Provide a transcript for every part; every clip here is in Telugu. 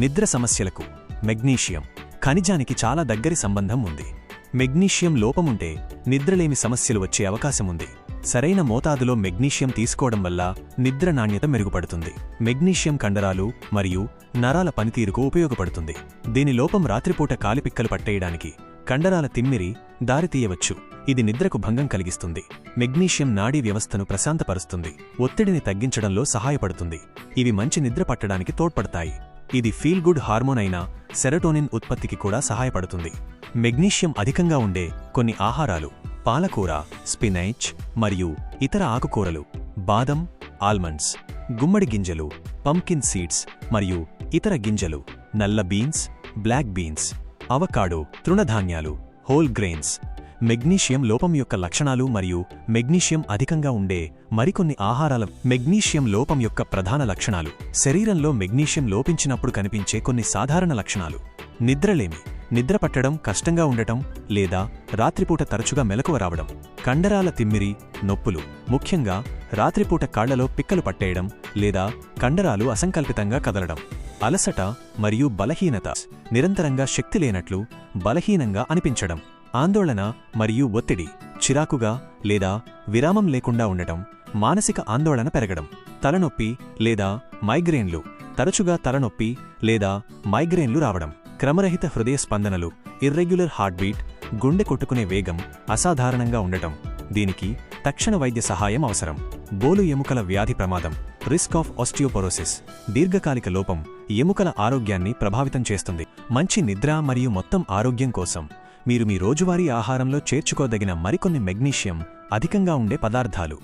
నిద్ర సమస్యలకు మెగ్నీషియం ఖనిజానికి చాలా దగ్గరి సంబంధం ఉంది. మెగ్నీషియం లోపముంటే నిద్రలేమి సమస్యలు వచ్చే అవకాశం ఉంది సరైన మోతాదులో మెగ్నీషియం తీసుకోవడం వల్ల నిద్ర నాణ్యత మెరుగుపడుతుంది. మెగ్నీషియం కండరాలు మరియు నరాల పనితీరుకు ఉపయోగపడుతుంది. దీని లోపం రాత్రిపూట కాలిపిక్కలు పట్టేయడానికి కండరాల తిమ్మిరి దారితీయవచ్చు ఇది నిద్రకు భంగం కలిగిస్తుంది. మెగ్నీషియం నాడీ వ్యవస్థను ప్రశాంతపరుస్తుంది. ఒత్తిడిని తగ్గించడంలో సహాయపడుతుంది. ఇవి మంచి నిద్ర పట్టడానికి తోడ్పడతాయి. ఇది ఫీల్ గుడ్ హార్మోన్ అయిన సెరటోనిన్ ఉత్పత్తికి కూడా సహాయపడుతుంది. మెగ్నీషియం అధికంగా ఉండే కొన్ని ఆహారాలు పాలకూర స్పినైచ్ మరియు ఇతర ఆకుకూరలు బాదం ఆల్మండ్స్ గుమ్మడి గింజలు పంకిన్ సీడ్స్ మరియు ఇతర గింజలు నల్ల బీన్స్ బ్లాక్ బీన్స్ అవకాడో తృణధాన్యాలు హోల్ గ్రెయిన్స్ మెగ్నీషియం లోపం యొక్క లక్షణాలు మరియు మెగ్నీషియం అధికంగా ఉండే మరికొన్ని ఆహారాల మెగ్నీషియం లోపం యొక్క ప్రధాన లక్షణాలు. శరీరంలో మెగ్నీషియం లోపించినప్పుడు కనిపించే కొన్ని సాధారణ లక్షణాలు. నిద్రలేమి నిద్ర పట్టడం కష్టంగా ఉండటం లేదా రాత్రిపూట తరచుగా మెలకువ రావడం. కండరాల తిమ్మిరి నొప్పులు ముఖ్యంగా రాత్రిపూట కాళ్ళలో పిక్కలు పట్టేయడం లేదా కండరాలు అసంకల్పితంగా కదలడం. అలసట మరియు బలహీనత నిరంతరంగా శక్తి లేనట్లు బలహీనంగా అనిపించడం. ఆందోళన మరియు ఒత్తిడి చిరాకుగా లేదా విరామం లేకుండా ఉండటం మానసిక ఆందోళన పెరగడం తలనొప్పి లేదా మైగ్రేన్లు తరచుగా తలనొప్పి లేదా మైగ్రేన్లు రావడం క్రమరహిత హృదయ స్పందనలు ఇర్రెగ్యులర్ హార్ట్బీట్ గుండె కొట్టుకునే వేగం అసాధారణంగా ఉండటం దీనికి తక్షణ వైద్య సహాయం అవసరం. బోలు ఎముకల వ్యాధి ప్రమాదం రిస్క్ ఆఫ్ ఆస్టియోపొరోసిస్ దీర్ఘకాలిక లోపం ఎముకల ఆరోగ్యాన్ని ప్రభావితం చేస్తుంది. మంచి నిద్ర మరియు మొత్తం ఆరోగ్యం కోసం మీరు మీ రోజువారీ ఆహారంలో చేర్చుకోదగిన మరికొన్ని మెగ్నీషియం అధికంగా ఉండే పదార్థాలు.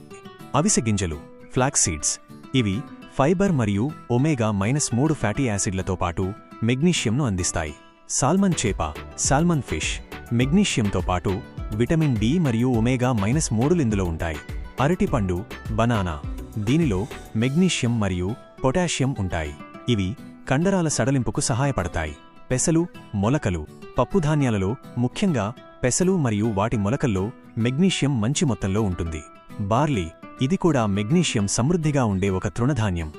అవిసె గింజలు ఫ్లాక్సీడ్స్ ఇవి ఫైబర్ మరియు ఒమేగా మైనస్ మూడు ఫ్యాటీ యాసిడ్లతో పాటు మెగ్నీషియంను అందిస్తాయి. సాల్మన్ చేప సాల్మన్ ఫిష్ మెగ్నీషియంతో పాటు విటమిన్ డి మరియు ఒమేగా మైనస్ మూడులు ఇందులో ఉంటాయి. అరటిపండు బనానా. దీనిలో మెగ్నీషియం మరియు పొటాషియం ఉంటాయి. ఇవి కండరాల సడలింపుకు సహాయపడతాయి. పెసలు మొలకలు. పప్పుధాన్యాలలో ముఖ్యంగా పెసలు మరియు వాటి మొలకల్లో మెగ్నీషియం మంచి మొత్తంలో ఉంటుంది. బార్లీ ఇది కూడా మెగ్నీషియం సమృద్ధిగా ఉండే ఒక తృణధాన్యం.